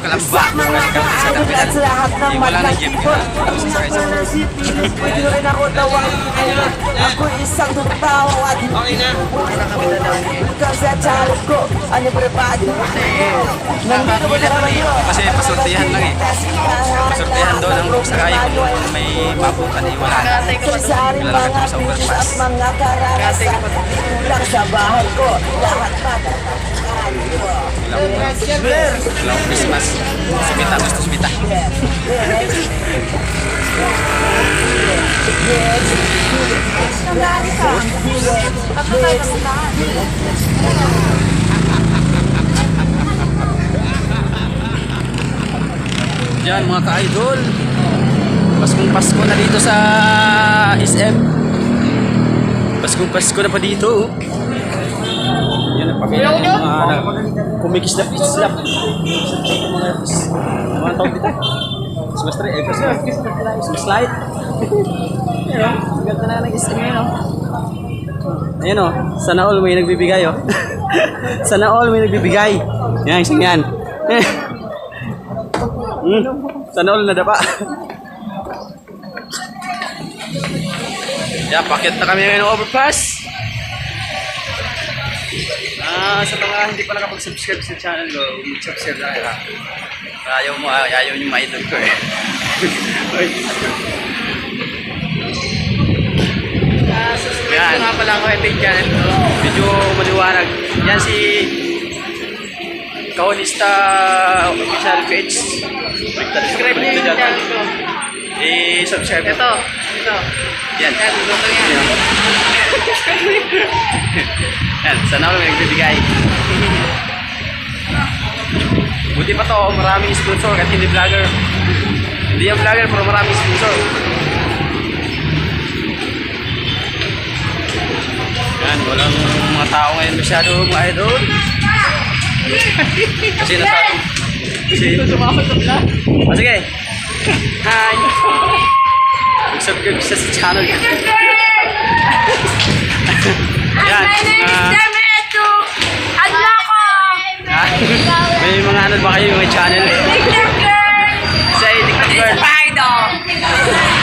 sa lahat ng Yung wala mga jeep. Tapos sa Ang isa. mga nasipilis Pwede rin ako tawagin ngayon Ako isang tao at hindi Ikaw sa challenge ko Ano Nandito ko na yun Kasi pasortihan lang eh. Pasortihan doon ang sakay kung may mabutan eh. Wala na. Lalakad kami sa overpass. at mga karanasan. Kulang sa bahay ko Lahat ko Long Christmas. Sumita, gusto sumita. Yan mga ka-idol. Paskong Pasko na dito sa SM. Paskong Pasko na pa dito. oh. Ng mga anak. Kumikis na isla. Mga mga tawag dito. Christmas tree. Eh, Christmas, Christmas light. Yan o. Ang ganda na SM ngayon o. Ayan o. Sana all may nagbibigay o. Sana all may nagbibigay. Yan, isang yan. Hmm. Sana all na dapa. Yan, pakit na kami ngayon ng overpass. Ah, sa mga hindi pa nakapag-subscribe sa channel ko, subscribe na kayo. ha. Ayaw mo, ah, ayaw yung ma-idol ko eh. Uy. Yan. nga pala ako ito yung channel ko. Medyo maliwanag. Yan si Kaunista official page. Subscribe niyo yung channel ko. I-subscribe. Ito. Ito. Yan. Yan. Ito yan. Yan. Sana ako nagbibigay. Buti pa to, maraming sponsor at hindi vlogger. Hindi yung vlogger pero maraming sponsor. Yan, walang mga tao ngayon masyado mga idol. Kasi nasa... Kasi... Oh, sige. Hi! Mag-subscribe siya sa channel. Yan. ah, may mga ano ba kayo may channel? Sa TikTok girl.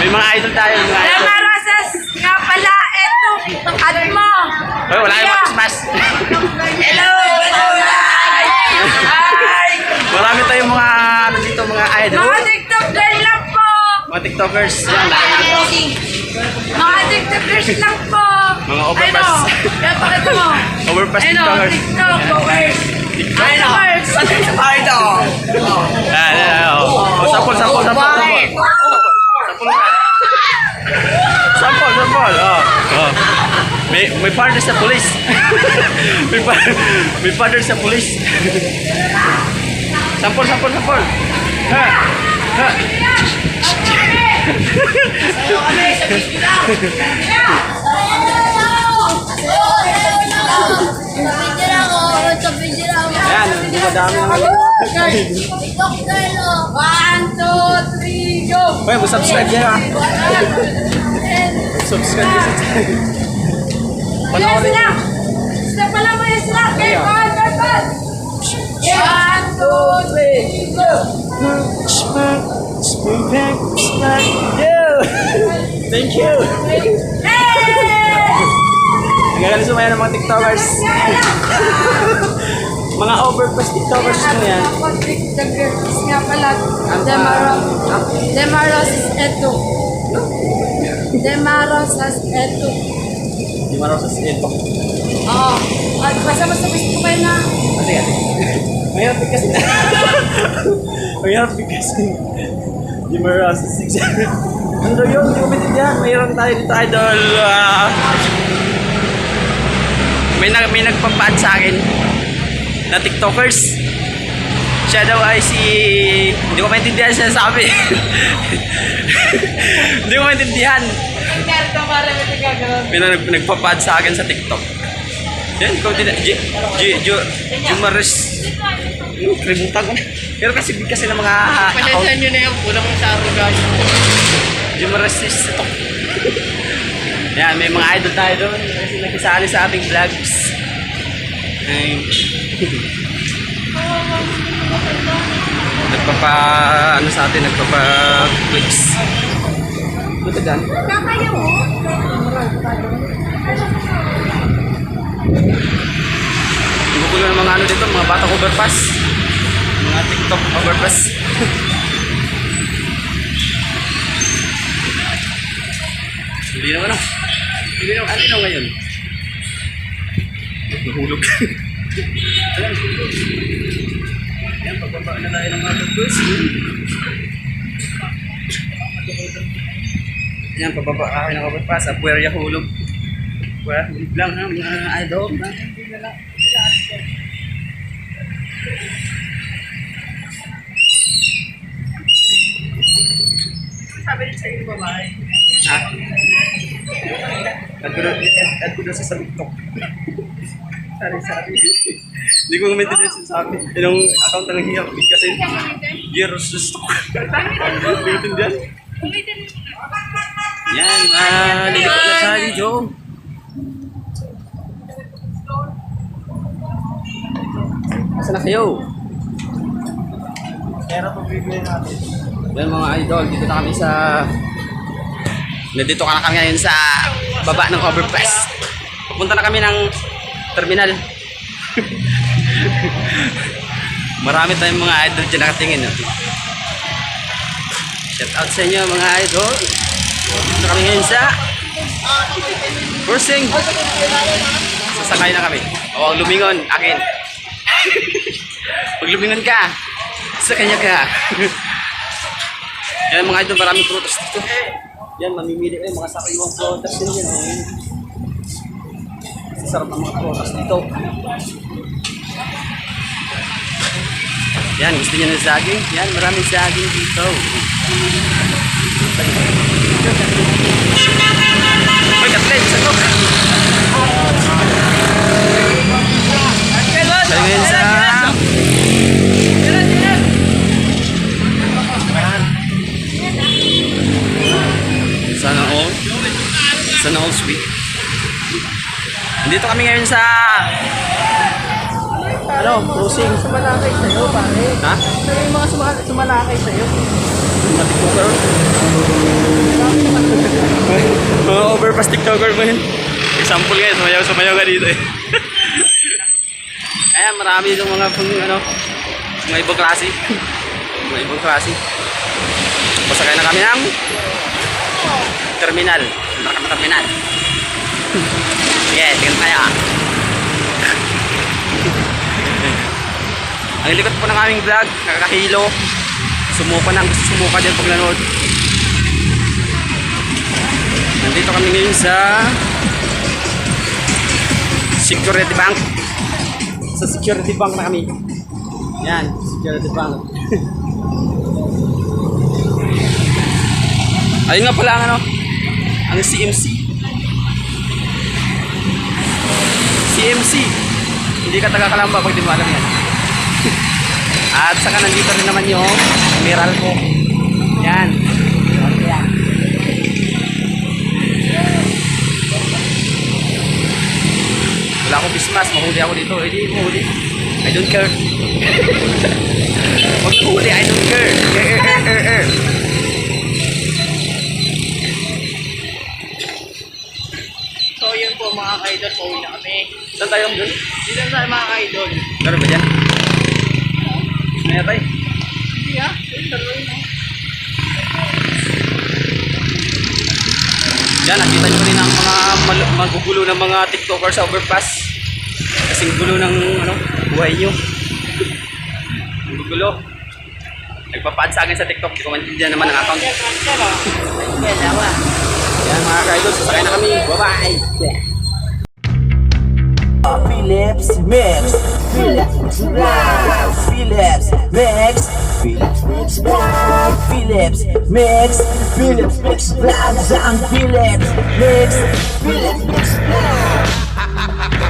May mga idol tayo, mga idol. Hoy, wala kayong Christmas. Hello! Hello! Hi! Marami tayong mga ano dito, mga idol. Mga TikTok girl lang po! Mga TikTokers. Yan. Mga TikTok girls lang po! Mga overpass. Ano? Yan, pakita mo. Overpass Ano? TikTokers. TikTok, overs. Ano? TikTokers. Yan, yan, oh. Oh, Sampol, sampol, sampol, sampol. Sampol ka. Sampol, sampol. Oh, oh. May, may partner sa police. may, pa, may partner sa police. sampol, sampol, sampol. Ha, ha. Yan, di ba dami naman. One, two, three, go! Hoy, mag-subscribe yan ha. Subscribe sa channel. Yes Panoorin lang! Step pala mo yes lang! Okay, one, one, one! One, two, three, go! Thank you. Hey! Nagagaling sumaya ng mga TikTokers. mga overpass TikTokers mo yan. The girls nga pala, Demaros, Demaros eto. Demaros eto. Di man ako sa ito. Oo. At basta mas sabis ko kayo na. Kasi kasi. Mahirap kasi. Mahirap kasi. Ako sa six. Ano yun? Hindi ko maintindihan. Mahirap tayo dito idol. Ah. May, nag, may nagpapaad sa akin na TikTokers. Siya daw ay si... Hindi ko maintindihan siya sabi. Hindi ko maintindihan. May nag, nagpapad sa akin sa TikTok. Yan, ikaw din. J, J, J, Jumaris. Hmm, Kalimutan ko. Pero kasi kasi ng mga account. nyo na yung kulang sa guys. Jumaris is ito. Yan, may mga idol tayo doon. Kasi nagkisali sa ating vlogs. Ay. nagpapa ano sa atin, nagpapa clips. Ito dyan. Kakaya mo? Gugulo ng mga ano dito, mga batang overpass. Mga TikTok overpass. Hindi naman ah. Hindi naman, ano naman ngayon? Nahulog. Ayan, Yan, pagbaba na tayo ng mga overpass. Yan, pababa ako ng overpass. Apuerya hulog. Well, hulog lang ha, mga idol. Hindi na lang. Sabi rin sa'yo yung babae. Ha? Add ko na, add ko na sa TikTok. Sorry. Hindi ko maintindihan yung sinasabi. Yung account na nangyayar kasi years na stock. Maintindihan? Yan, lilipat na tayo, Joe. Asa na kayo? Pero pag bibili natin. Yan mga idol, dito na kami sa... Nandito ka na kami ngayon sa baba ng overpass. Pupunta na kami ng terminal. Marami tayong mga idol dyan nakatingin. No? Shout out sa inyo mga idol. Dito na kami ngayon sa Cruising. Sasakay na kami. O, lumingon, akin. Pag lumingon ka, sa kanya ka. Yan mga idol, maraming prutas dito. Yan, mamimili kayo mga sariwang prutas din yan. Sarap ng mga prutas dito. Yan, gusto niyo ng saging? Yan, maraming saging dito. Uy, katlen, satok! Tayo ngayon sa... Sana all. Sana all sweet. Nandito kami ngayon sa... Ano? Cruising. Sumalakay sa'yo, pare. Ha? Pero yung mga sumala- sumalakay sa'yo. Mga tiktoker. Mga overpass tiktoker mo yun. Example ngayon, sumayaw, sumayaw ka dito eh. Ayan, marami yung mga pang, ano, mga ibang klase. mga ibang klase. Pasakay na kami ng terminal. Terminal. Sige, tingnan tayo. Ang likod po ng aming vlog, nakakahilo. Sumuka na, gusto sumuka din pag nanood. Nandito kami ngayon sa Security Bank. Sa Security Bank na kami. Yan, Security Bank. Ayun nga pala ang ano, ang CMC. CMC. Hindi ka taga Kalamba pag di mo alam yan. At saka nandito rin naman yung Miral ko. Yan. Wala akong bismas, mahuli ako dito. Eh di mahuli. I don't care. Huwag mahuli, I don't care. Saan tayo doon? Dito na mga ka-idol. Meron ba dyan? Meron tayo. Hindi ah, dalawa yun ah. Yan, nakita nyo rin ang mga magugulo ng mga TikTokers sa overpass. Kasing gulo ng ano, buhay nyo. Gulo. Nagpapaad sa akin sa TikTok, di ko maintindihan naman ang account. Yan mga ka-idol, sasakay na kami. Bye-bye! Philips Mix. Philips Mix. Philips Mix. Philips Mix. Philips Mix. Philips Mix. Vlogs ang Philips Mix. Philips Mix